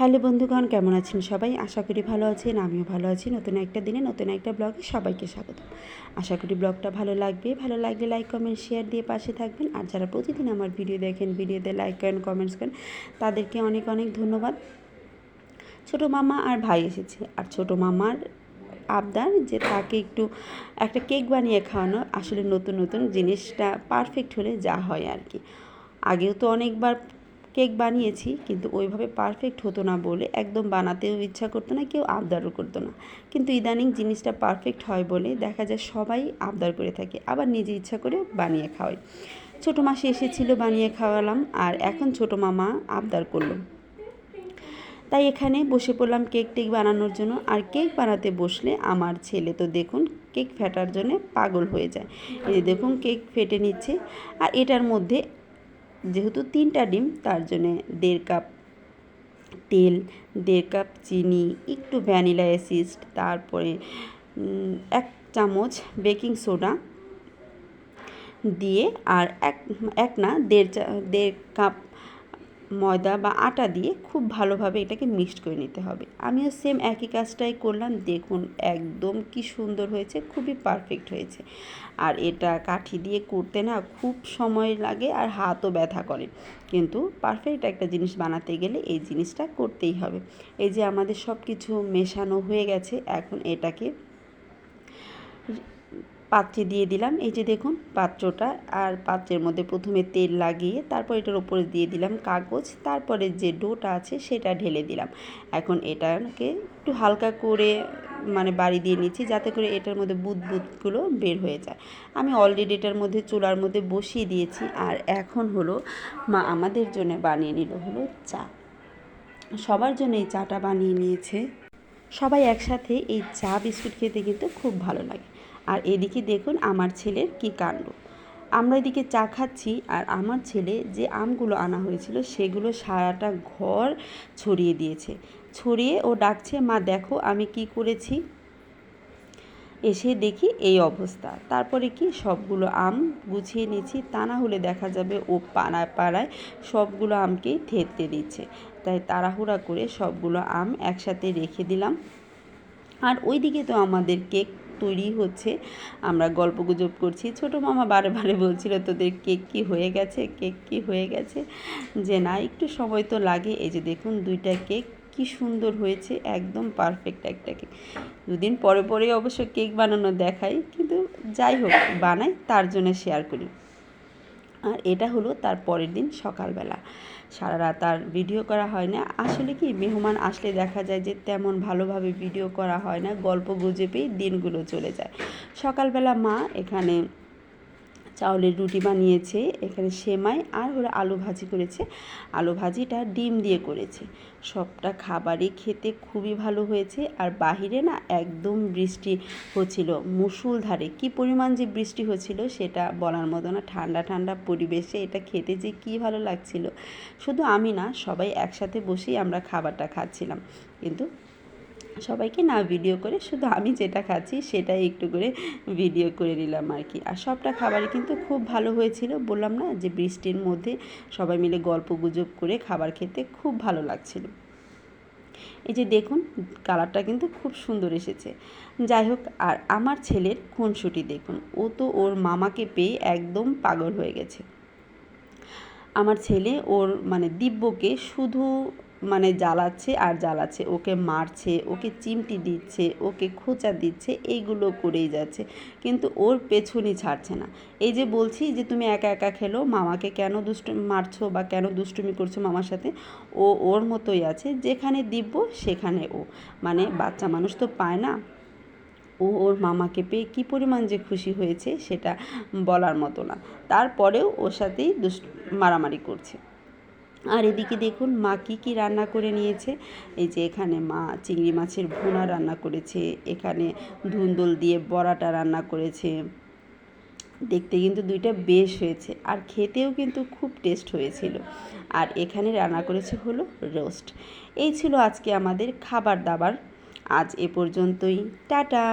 Hello বন্ধুগণ, কেমন আছেন সবাই? আশা করি ভালো আছেন, আমিও ভালো আছি। নতুন একটা দিনে নতুন একটা ব্লগে সবাইকে স্বাগত। আশা করি ব্লগটা ভালো লাগবে। ভালো লাগলে লাইক, কমেন্ট, শেয়ার দিয়ে পাশে থাকবেন। আর যারা প্রতিদিন আমার ভিডিও দেখেন, ভিডিওতে লাইক করেন, কমেন্টস করেন, তাদেরকে অনেক অনেক ধন্যবাদ। ছোটো মামা আর ভাই এসেছে। আর ছোটো মামার আবদার যে তাকে একটু একটা কেক বানিয়ে খাওয়ানো, আসলে নতুন নতুন জিনিসটা পারফেক্ট হলে যা হয় আর কি। আগেও তো অনেকবার কেক বানিয়েছি, কিন্তু ওইভাবে পারফেক্ট হতো না বলে একদম বানাতেও ইচ্ছা করতো না, কেউ আবদারও করতো না। কিন্তু ইদানিং জিনিসটা পারফেক্ট হয় বলে দেখা যায় সবাই আবদার করে থাকে, আবার নিজে ইচ্ছা করে বানিয়ে খাওয়াই ছোটো মাসে এসেছিল, বানিয়ে খাওয়ালাম, আর এখন ছোটো মামা আবদার করল। তাই এখানে বসে পড়লাম কেক টেক বানানোর জন্য, আর কেক বানাতে বসলে আমার ছেলে তো দেখুন কেক ফেটার জন্য পাগল হয়ে যায়। এই দেখুন কেক ফেটে নিচ্ছে, আর এটার মধ্যে যেহেতু তিনটা ডিম, তার জন্যে দেড় কাপ তেল, দেড় কাপ চিনি, একটু ভ্যানিলা অ্যাসিস্ট, তারপরে এক চামচ বেকিং সোডা দিয়ে আর এক এক না, দেড় চা, দেড় কাপ ময়দা বা আটা দিয়ে খুব ভালোভাবে এটাকে মিক্সড করে নিতে হবে। আমিও সেম একই কাজটাই করলাম। দেখুন, একদম কি সুন্দর হয়েছে, খুবই পারফেক্ট হয়েছে। আর এটা কাঠি দিয়ে করতে না খুব সময় লাগে আর হাতও ব্যথা করে। কিন্তু পারফেক্ট একটা জিনিস বানাতে গেলে এই জিনিসটা করতেই হবে। এই যে আমাদের সব কিছু মেশানো হয়ে গেছে, এখন এটাকে পাত্রে দিয়ে দিলাম। এই যে দেখুন পাত্রটা আর পাত্রের মধ্যে প্রথমে তেল লাগিয়ে তারপর এটার উপরে দিয়ে দিলাম কাগজ। তারপরে যে ডোটা আছে সেটা ঢেলে দিলাম। এখন এটাকে একটু হালকা করে মানে বাড়ি দিয়ে নিচ্ছি যাতে করে এটার মধ্যে বুদ বুদগুলো বের হয়ে যায়। আমি অলরেডি এটার মধ্যে চুলার মধ্যে বসিয়ে দিয়েছি আর এখন হলো মা আমাদের জন্য বানিয়ে নিল হলো চা। সবার জন্য এই চাটা বানিয়ে নিয়েছে। সবাই একসাথে এই চা বিস্কুট খেতে কিন্তু খুব ভালো লাগে। আর এদিকে দেখুন আমার ছেলের কি কাণ্ড। আমরা এদিকে চা খাচ্ছি আর আমার ছেলে যে আমগুলো আনা হয়েছিল সেগুলো সারাটা ঘর ছড়িয়ে দিয়েছে। ছড়িয়ে ও ডাকছে, মা, দেখো আমি কি করেছি? এসে দেখি এই অবস্থা। তারপরে কি? সবগুলো আম গুছিয়ে নিচ্ছি। তা না হলে দেখা যাবে ও পাড়ায় পাড়ায় সবগুলো আমকেই থেততে দিচ্ছে। তাই তাড়াহুড়া করে সবগুলো আম একসাথে রেখে দিলাম। আর ওইদিকে তো আমাদের কেক তৈরি হচ্ছে। আমরা গল্প গুজব করছি। ছোটো মামা বারে বারে বলছিল, তোদের কেক কি হয়ে গেছে? কেক কি হয়ে গেছে? যে না, একটু সময় তো লাগে। এই যে দেখুন, দুইটা কেক, কি সুন্দর হয়েছে। একদম পারফেক্ট একটা কেক। দুদিন পরে পরে অবশ্য কেক বানানো দেখাই, কিন্তু যাই হোক, বানাই, তার জন্য শেয়ার করি। আর এটা হলো তার পরের দিন সকালবেলা। সারা রাত আর ভিডিও করা হয় না। আসলে কি, মেহমান আসলে দেখা যায় যে তেমন ভালোভাবে ভিডিও করা হয় না। গল্প গুজবেই দিনগুলো চলে যায়। সকালবেলা মা এখানে চাউলের রুটি বানিয়েছে, এখানে সেমাই আর হলো আলু ভাজি করেছে। আলু ভাজিটা ডিম দিয়ে করেছে। সবটা খাবারই খেতে খুবই ভালো হয়েছে আর বাহিরে না একদম বৃষ্টি হচ্ছিল। মুসুলধারে কি পরিমাণ যে বৃষ্টি হচ্ছিল সেটা বলার মতো না। ঠান্ডা ঠান্ডা পরিবেশে এটা খেতে যে কী ভালো লাগছিল। শুধু আমি না, সবাই একসাথে বসেই আমরা খাবারটা খাচ্ছিলাম। কিন্তু সবাইকে না ভিডিও করে, শুধু আমি যেটা খাচ্ছি সেটাই একটু করে ভিডিও করে নিলাম আর কি। আর সবটা খাবারই কিন্তু খুব ভালো হয়েছিল। বললাম না যে বৃষ্টির মধ্যে সবাই মিলে গল্প গুজব করে খাবার খেতে খুব ভালো লাগছিল। এই যে দেখুন কালারটা কিন্তু খুব সুন্দর এসেছে। যাই হোক, আর আমার ছেলের খুনসুটি দেখুন, ও তো ওর মামাকে পেয়ে একদম পাগল হয়ে গেছে। আমার ছেলে ওর মানে দিব্যকে শুধু মানে জ্বালাচ্ছে আর জ্বালাচ্ছে। ওকে মারছে, ওকে চিমটি দিচ্ছে, ওকে খোঁচা দিচ্ছে, এইগুলো করেই যাচ্ছে। কিন্তু ওর পেছনই ছাড়ছে না। এই যে বলছি যে তুমি একা একা খেলো, মামাকে কেন দুষ্টু, মারছো বা কেন দুষ্টুমি করছ মামার সাথে? ও ওর মতোই আছে, যেখানে দিব্য সেখানে ও। মানে বাচ্চা মানুষ তো পায় না। ও ওর মামাকে পেয়ে কী পরিমাণ যে খুশি হয়েছে সেটা বলার মতো না। তারপরেও ওর সাথেই দুষ্ট, মারামারি করছে। আর এদিকে দেখুন মা কী কী রান্না করে নিয়েছে। এই যে এখানে মা চিংড়ি মাছের ভুনা রান্না করেছে, এখানে ধুন্দল দিয়ে বড়াটা রান্না করেছে। দেখতে কিন্তু দুইটা বেশ হয়েছে আর খেতেও কিন্তু খুব টেস্ট হয়েছিল। আর এখানে রান্না করেছে হলো রোস্ট। এই ছিল আজকে আমাদের খাবার দাবার। আজ এ পর্যন্তই। টাটা!